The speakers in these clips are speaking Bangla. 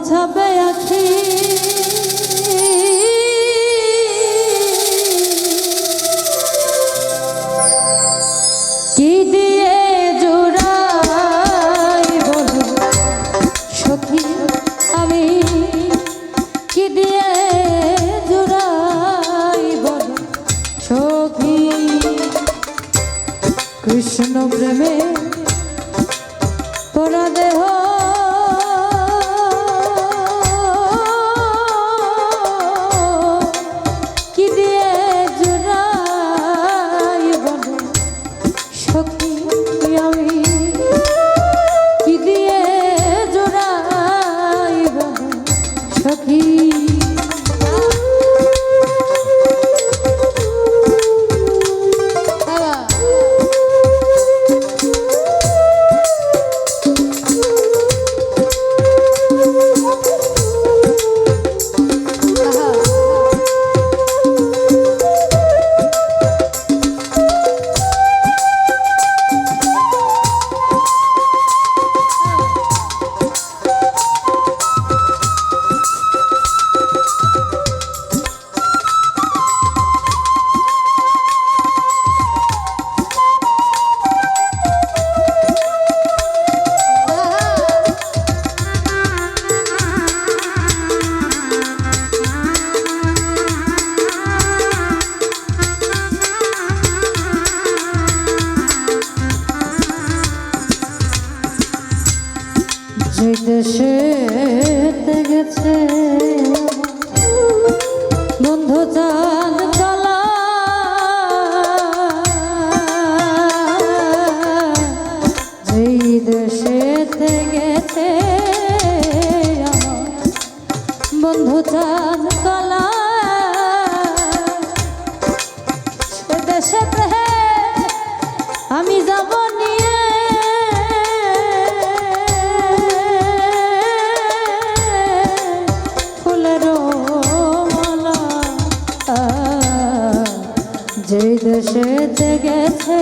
বোঝাবে আখি। কি দিয়ে জোড়াই বলো? সখী, আমি কি দিয়ে জোড়াই বলো? সখী, কৃষ্ণ প্রেমে দেশে গেছে। বন্ধু চান কলা। গেছে বন্ধু চাঁদ কলা। এসেছে গেছে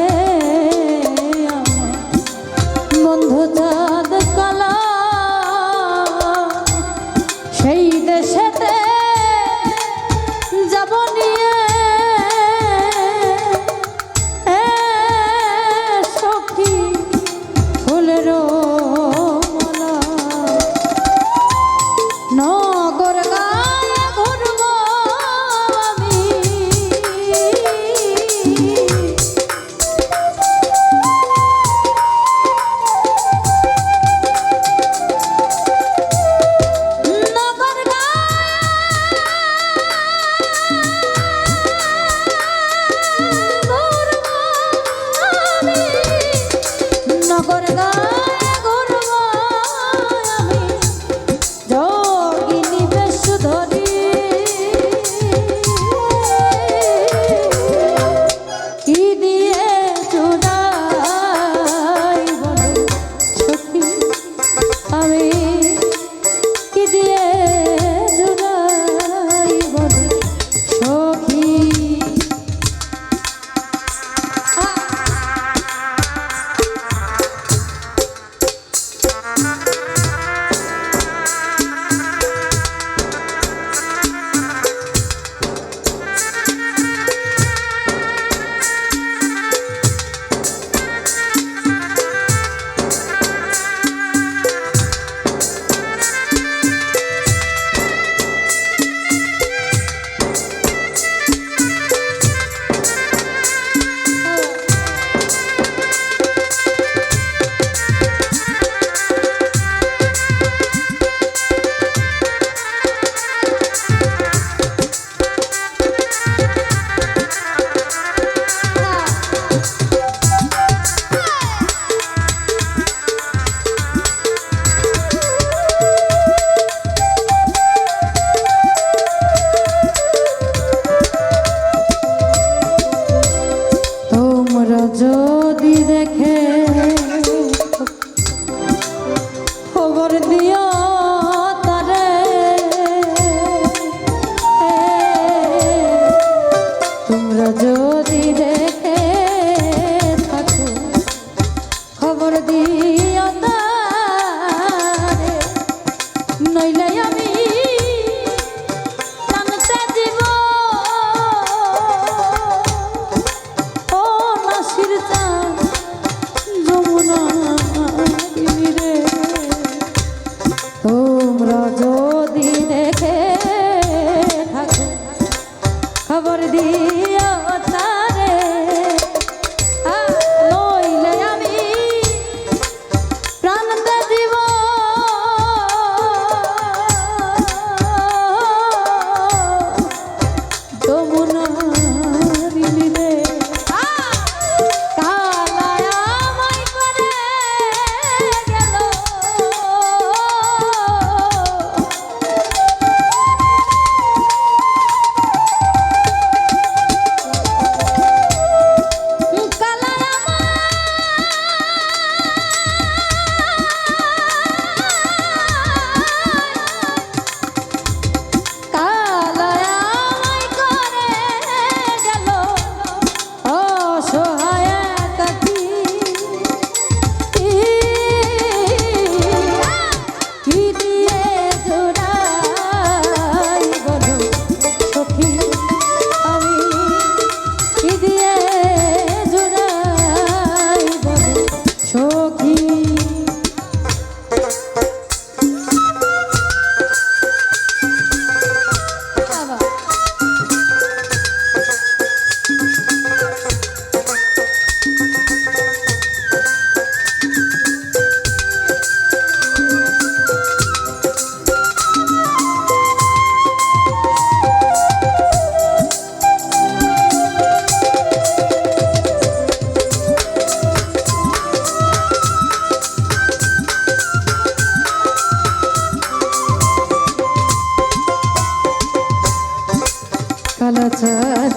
খবর দিয়ে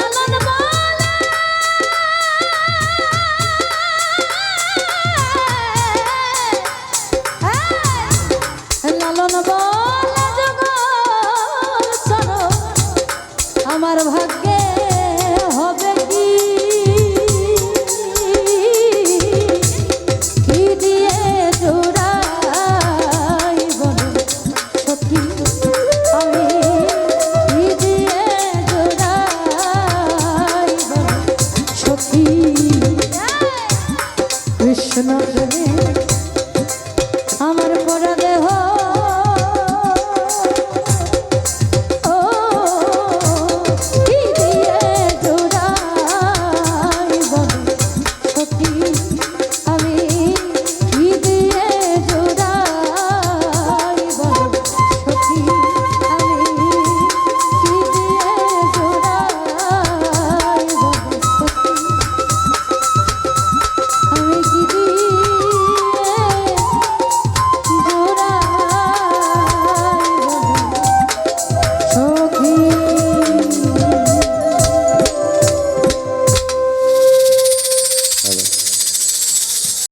la la la